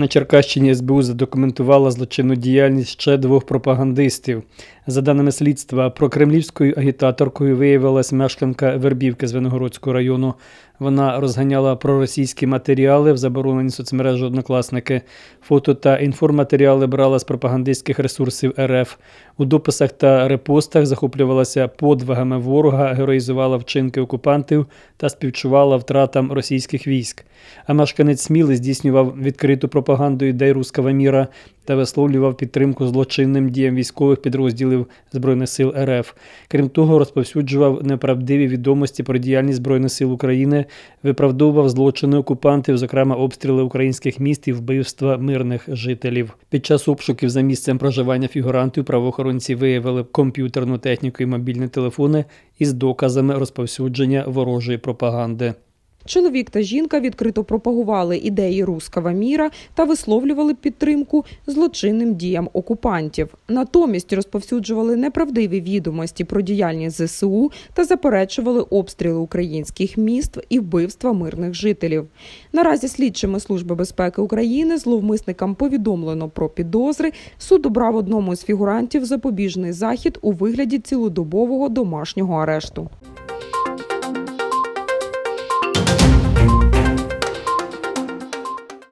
На Черкащині СБУ задокументувала злочинну діяльність ще двох пропагандистів. За даними слідства, прокремлівською агітаторкою виявилась мешканка Вербівки з Виногородського району. Вона розганяла проросійські матеріали в заборонені соцмережі однокласники. Фото та інформатеріали брала з пропагандистських ресурсів РФ. У дописах та репостах захоплювалася подвигами ворога, героїзувала вчинки окупантів та співчувала втратам російських військ. А мешканець Сміли здійснював відкриту пропаганду ідей руского міра та висловлював підтримку злочинним діям військових підрозділів Збройних сил РФ. Крім того, розповсюджував неправдиві відомості про діяльність Збройних сил України, виправдовував злочини окупантів, зокрема обстріли українських міст і вбивства мирних жителів. Під час обшуків за місцем проживання фігурантів правоохоронці виявили комп'ютерну техніку і мобільні телефони із доказами розповсюдження ворожої пропаганди. Чоловік та жінка відкрито пропагували ідеї руского міра та висловлювали підтримку злочинним діям окупантів. Натомість розповсюджували неправдиві відомості про діяльність ЗСУ та заперечували обстріли українських міст і вбивства мирних жителів. Наразі слідчими Служби безпеки України зловмисникам повідомлено про підозри. Суд обрав одному з фігурантів запобіжний захід у вигляді цілодобового домашнього арешту.